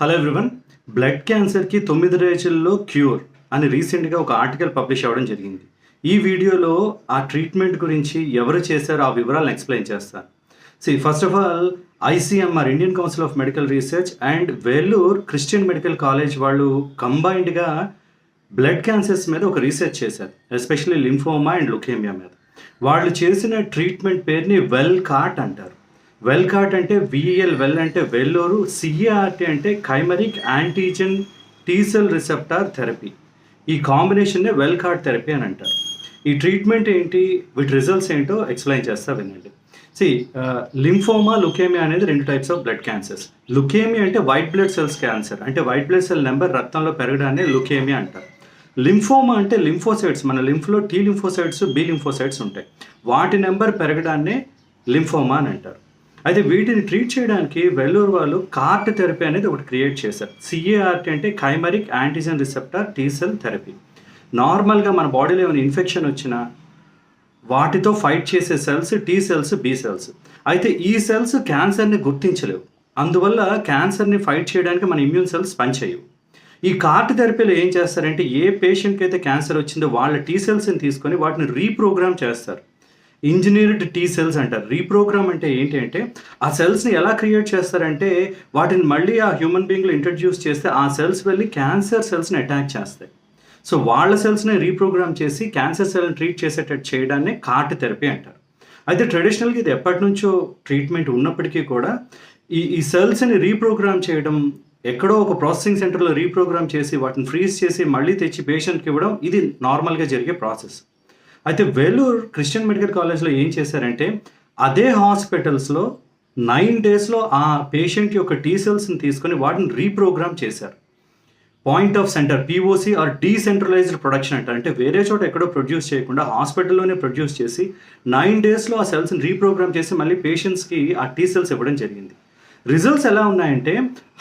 Hello everyone blood క్యాన్సర్కి తొమ్మిది రోజుల్లో క్యూర్ అని రీసెంట్గా ఒక ఆర్టికల్ పబ్లిష్ అవ్వడం జరిగింది. ఈ వీడియోలో ఆ ట్రీట్మెంట్ గురించి ఎవరు చేశారో ఆ వివరాలను ఎక్స్ప్లెయిన్ చేస్తాను. C first of all ICMR Indian council of medical research and Vellore Christian medical college వాళ్ళు కంబైన్డ్గా బ్లడ్ క్యాన్సర్స్ మీద ఒక రీసెర్చ్ చేశారు ఎస్పెషల్లీ లింఫోమా అండ్ లుకేమియా మీద. వాళ్ళు చేసిన ట్రీట్మెంట్ పేరుని వెల్ కాట్ అంటారు. వెల్ కాట్ అంటే విఈఎల్ వెల్ అంటే Vellore C A R T అంటే chimeric antigen T cell receptor therapy. ఈ కాంబినేషన్నే వెల్ కార్డ్ థెరపీ అని అంటారు. ఈ ట్రీట్మెంట్ ఏంటి వీటి రిజల్ట్స్ ఏంటో ఎక్స్ప్లెయిన్ చేస్తా వినండి. సి లింఫోమా లుకేమియా అనేది రెండు types of blood cancers. Leukaemia అంటే వైట్ బ్లడ్ సెల్స్ క్యాన్సర్. అంటే వైట్ బ్లడ్ సెల్ నెంబర్ రక్తంలో పెరగడాన్ని లుకేమియా అంటారు. లింఫోమా అంటే లింఫోసైడ్స్ మన లింఫ్లో టీ లింఫోసైడ్స్ బి లింఫోసైడ్స్ ఉంటాయి. వాటి నెంబర్ పెరగడాన్నే లింఫోమా అని అంటారు. అయితే వీటిని ట్రీట్ చేయడానికి వెల్లూరు వాళ్ళు కార్ట్ థెరపీ అనేది ఒకటి క్రియేట్ చేశారు. సిఏఆర్టీ అంటే chimeric antigen receptor T cell therapy నార్మల్గా మన బాడీలో ఏమైనా ఇన్ఫెక్షన్ వచ్చినా వాటితో ఫైట్ చేసే cells T cells B cells అయితే ఈ సెల్స్ క్యాన్సర్ని గుర్తించలేవు. అందువల్ల క్యాన్సర్ని ఫైట్ చేయడానికి మన ఇమ్యూన్ సెల్స్ పనిచేయవు. ఈ కార్ట్ థెరపీలో ఏం చేస్తారంటే ఏ పేషెంట్కి అయితే క్యాన్సర్ వచ్చిందో వాళ్ళ టీ సెల్స్ని తీసుకొని వాటిని రీప్రోగ్రామ్ చేస్తారు. ఇంజనీర్డ్ టీ సెల్స్ అంటారు. రీప్రోగ్రామ్ అంటే ఏంటి అంటే ఆ సెల్స్ని ఎలా క్రియేట్ చేస్తారంటే వాటిని మళ్ళీ ఆ హ్యూమన్ బీయింగ్లో ఇంట్రడ్యూస్ చేస్తే ఆ సెల్స్ వెళ్ళి క్యాన్సర్ సెల్స్ని అటాక్ చేస్తాయి. సో వాళ్ళ సెల్స్ని రీప్రోగ్రామ్ చేసి క్యాన్సర్ సెల్ని ట్రీట్ చేసేటట్టు చేయడాన్ని కార్ట్ థెరపీ అంటారు. అయితే ట్రెడిషనల్గా ఇది ఎప్పటి నుంచో ట్రీట్మెంట్ ఉన్నప్పటికీ కూడా ఈ ఈ సెల్స్ని రీప్రోగ్రామ్ చేయడం ఎక్కడో ఒక ప్రాసెసింగ్ సెంటర్లో రీప్రోగ్రామ్ చేసి వాటిని ఫ్రీజ్ చేసి మళ్ళీ తెచ్చి పేషెంట్కి ఇవ్వడం ఇది నార్మల్గా జరిగే ప్రాసెస్ అయితే వేలూరు క్రిస్టియన్ మెడికల్ కాలేజ్లో ఏం చేశారంటే అదే హాస్పిటల్స్లో నైన్ డేస్లో ఆ పేషెంట్ యొక్క టీ సెల్స్ని తీసుకొని వాటిని రీప్రోగ్రామ్ చేశారు. Point of centre P O C or decentralised production అంటారు. అంటే వేరే చోట ఎక్కడో ప్రొడ్యూస్ చేయకుండా హాస్పిటల్లోనే ప్రొడ్యూస్ చేసి నైన్ డేస్లో ఆ సెల్స్ని రీప్రోగ్రామ్ చేసి మళ్ళీ పేషెంట్స్కి ఆ టీ సెల్స్ ఇవ్వడం జరిగింది. రిజల్ట్స్ ఎలా ఉన్నాయంటే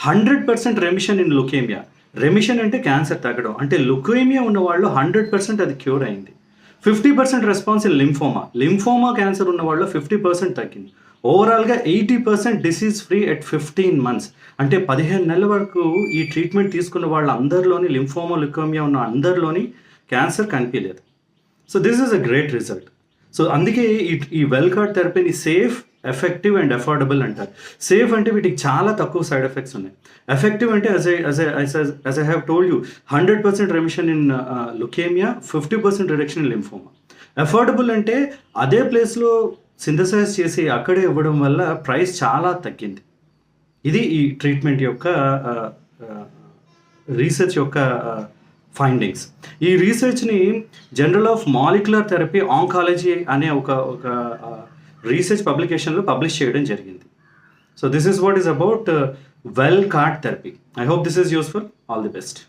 hundred percent remission in leukaemia. Remission అంటే క్యాన్సర్ తగ్గడం అంటే లుకేమియా ఉన్న వాళ్ళు హండ్రెడ్ పర్సెంట్ అది క్యూర్ అయింది. Fifty percent response in lymphoma. Lymphoma cancer ఉన్న వాళ్ళు ఫిఫ్టీ పర్సెంట్ తగ్గింది. ఓవరాల్గా eighty percent disease free at fifteen months అంటే పదిహేను నెలల వరకు ఈ ట్రీట్మెంట్ తీసుకున్న వాళ్ళ అందరిలోని లింఫోమా లుకోమియా ఉన్న అందరిలోని క్యాన్సర్ కనిపించలేదు. So this is a great result so అందుకే ఈ ఈ వెల్ కార్డ్ థెరపీని సేఫ్ ఎఫెక్టివ్ అండ్ అఫోర్డబుల్ అంటారు. సేఫ్ అంటే వీటికి చాలా తక్కువ సైడ్ ఎఫెక్ట్స్ ఉన్నాయి. ఎఫెక్టివ్ అంటే as as I have told you hundred percent remission in leukaemia fifty percent reduction in lymphoma affordable అంటే అదే ప్లేస్లో సింథసైజ్ చేసి అక్కడే ఇవ్వడం వల్ల ప్రైస్ చాలా తగ్గింది. ఇది ఈ ట్రీట్మెంట్ యొక్క uh, uh, రీసెర్చ్ యొక్క uh, ఫైండింగ్స్ ఈ రీసెర్చ్ని journal of molecular therapy oncology అనే ఒక ఒక రీసెర్చ్ పబ్లికేషన్లో పబ్లిష్ చేయడం జరిగింది. So this is what is about Vel CART therapy I hope this is useful all the best